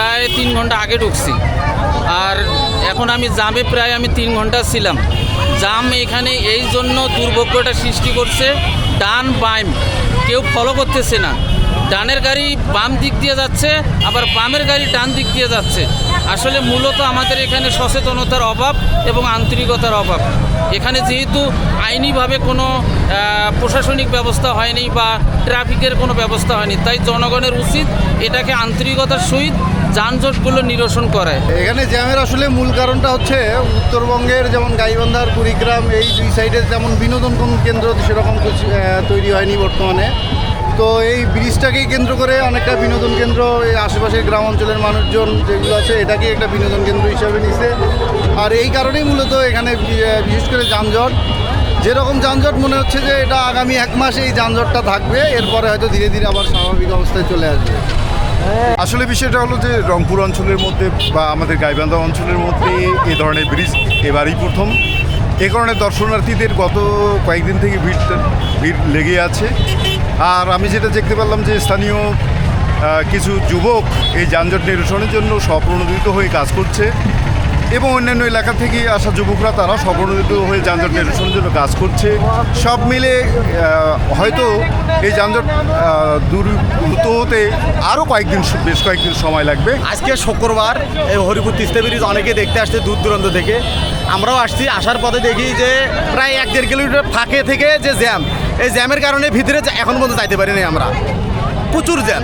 প্রায় তিন ঘণ্টা আগে ঢুকছি। আর এখন আমি জামে প্রায় আমি তিন ঘণ্টা ছিলাম। জাম এখানে এই জন্য দুর্ভোগ্যটা সৃষ্টি করছে। ডান বাইম কেউ ফলো করতেছে না। ডানের গাড়ি বাম দিক দিয়ে যাচ্ছে, আবার বামের গাড়ি ডান দিক দিয়ে যাচ্ছে। আসলে মূলত আমাদের এখানে সচেতনতার অভাব এবং আন্তরিকতার অভাব। এখানে যেহেতু আইনিভাবে কোনো প্রশাসনিক ব্যবস্থা হয়নি বা ট্রাফিকের কোনো ব্যবস্থা হয়নি, তাই জনগণের উচিত এটাকে আন্তরিকতার সহিত যানজটগুলো নিরসন করে। এখানে জ্যামের আসলে মূল কারণটা হচ্ছে উত্তরবঙ্গের যেমন গাইবান্ধার কুড়িগ্রাম, এই দুই সাইডে যেমন বিনোদন কোন কেন্দ্র সেরকম তৈরি হয়নি বর্তমানে। তো এই ব্রিজটাকেই কেন্দ্র করে অনেকটা বিনোদন কেন্দ্র, এই আশেপাশের গ্রাম অঞ্চলের মানুষজন যেগুলো আছে, এটাকে একটা বিনোদন কেন্দ্র হিসাবে নিছে। আর এই কারণেই মূলত এখানে বিশেষ করে যানজট। যেরকম যানজট, মনে হচ্ছে যে এটা আগামী এক মাস এই যানজটটা থাকবে, এরপরে হয়তো ধীরে ধীরে আবার স্বাভাবিক অবস্থায় চলে আসবে। আসলে বিষয়টা হলো যে রংপুর অঞ্চলের মধ্যে বা আমাদের গাইবান্ধা অঞ্চলের মধ্যে এ ধরনের ব্রিজ এবারই প্রথম। এ কারণে দর্শনার্থীদের গত কয়েকদিন থেকে ভিড়টা ভিড় লেগে আছে। আর আমি যেটা দেখতে পারলাম যে স্থানীয় কিছু যুবক এই যানজট নিরসনের জন্য স্বপ্রণোদিত হয়ে কাজ করছে। এবং অন্যান্য এলাকা থেকে আসা যুবকরা তারা স্বপ্রণোদিত হয়ে যানজট নিরসনের জন্য কাজ করছে। সব মিলে হয়তো এই যানজট আহ, দূরীভূত হতে আরও কয়েকদিন বেশ কয়েকদিন সময় লাগবে। আজকে শুক্রবার এই হরিপুর তিস্তা ব্রিজ অনেকে দেখতে আসছে দূর দূরান্ত থেকে। আমরাও আসছি আসার পথে দেখি যে প্রায় এক দেড় কিলোমিটার ফাঁকে থেকে যে জ্যাম এই জ্যামের কারণে ভিতরে এখন পর্যন্ত যাইতে পারিনি আমরা। প্রচুর জ্যাম।